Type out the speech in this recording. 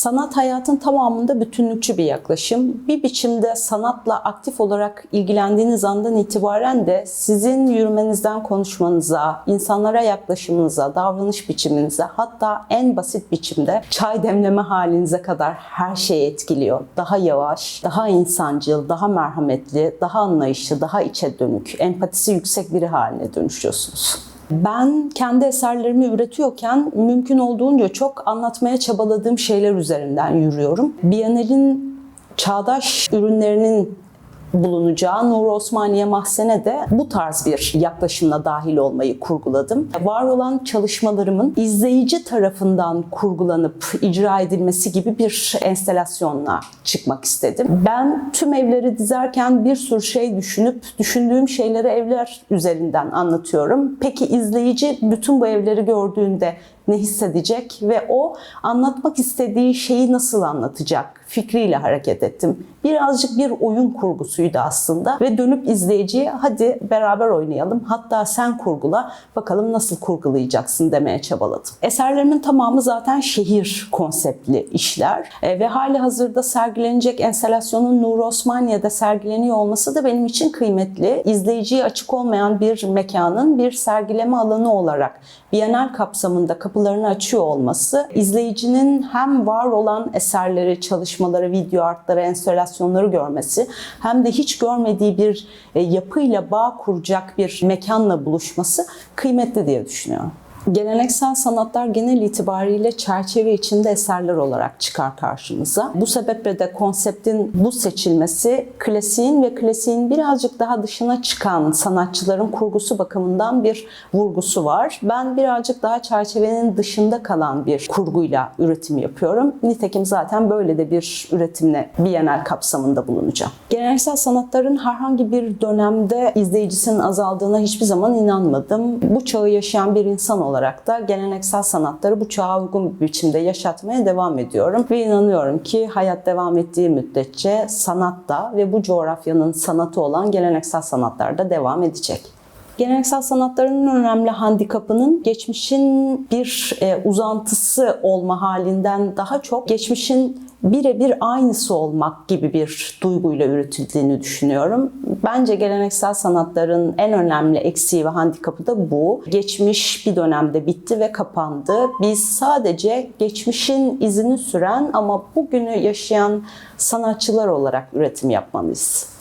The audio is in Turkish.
Sanat hayatın tamamında bütünlükçü bir yaklaşım. Bir biçimde sanatla aktif olarak ilgilendiğiniz andan itibaren de sizin yürümenizden konuşmanıza, insanlara yaklaşımınıza, davranış biçiminize hatta en basit biçimde çay demleme halinize kadar her şeyi etkiliyor. Daha yavaş, daha insancıl, daha merhametli, daha anlayışlı, daha içe dönük, empatisi yüksek biri haline dönüşüyorsunuz. Ben kendi eserlerimi üretiyorken mümkün olduğunca çok anlatmaya çabaladığım şeyler üzerinden yürüyorum. Bienal'in çağdaş ürünlerinin bulunacağı Nur Osmaniye Mahzen'e de bu tarz bir yaklaşımla dahil olmayı kurguladım. Var olan çalışmalarımın izleyici tarafından kurgulanıp icra edilmesi gibi bir enstelasyonla çıkmak istedim. Ben tüm evleri dizerken bir sürü şey düşünüp düşündüğüm şeyleri evler üzerinden anlatıyorum. Peki izleyici bütün bu evleri gördüğünde ne hissedecek ve o anlatmak istediği şeyi nasıl anlatacak fikriyle hareket ettim. Birazcık bir oyun kurgusuydu aslında ve dönüp izleyiciye hadi beraber oynayalım hatta sen kurgula bakalım nasıl kurgulayacaksın demeye çabaladım. Eserlerimin tamamı zaten şehir konseptli işler E, ve hali hazırda sergilenecek enstalasyonun Nur Osmaniye'de sergileniyor olması da benim için kıymetli. İzleyiciye açık olmayan bir mekanın bir sergileme alanı olarak Bienal kapsamında kapılarını açıyor olması izleyicinin hem var olan eserleri, çalışmaları, video artları, enstalasyonları görmesi hem de hiç görmediği bir e, yapıyla bağ kuracak bir mekanla buluşması kıymetli diye düşünüyorum. Geleneksel sanatlar genel itibariyle çerçeve içinde eserler olarak çıkar karşımıza. Bu sebeple de konseptin bu seçilmesi klasiğin ve klasiğin birazcık daha dışına çıkan sanatçıların kurgusu bakımından bir vurgusu var. Ben birazcık daha çerçevenin dışında kalan bir kurguyla üretim yapıyorum. Nitekim zaten böyle de bir üretimle Bienal kapsamında bulunacağım. Geleneksel sanatların herhangi bir dönemde izleyicisinin azaldığına hiçbir zaman inanmadım. Bu çağı yaşayan bir insan olarak olarak da geleneksel sanatları bu çağa uygun bir biçimde yaşatmaya devam ediyorum. Ve inanıyorum ki hayat devam ettiği müddetçe sanat da ve bu coğrafyanın sanatı olan geleneksel sanatlar da devam edecek. Geleneksel sanatların önemli handikapının geçmişin bir e, uzantısı olma halinden daha çok geçmişin birebir aynısı olmak gibi bir duyguyla üretildiğini düşünüyorum. Bence geleneksel sanatların en önemli eksiği ve handikapı da bu. Geçmiş bir dönemde bitti ve kapandı. Biz sadece geçmişin izini süren ama bugünü yaşayan sanatçılar olarak üretim yapmalıyız.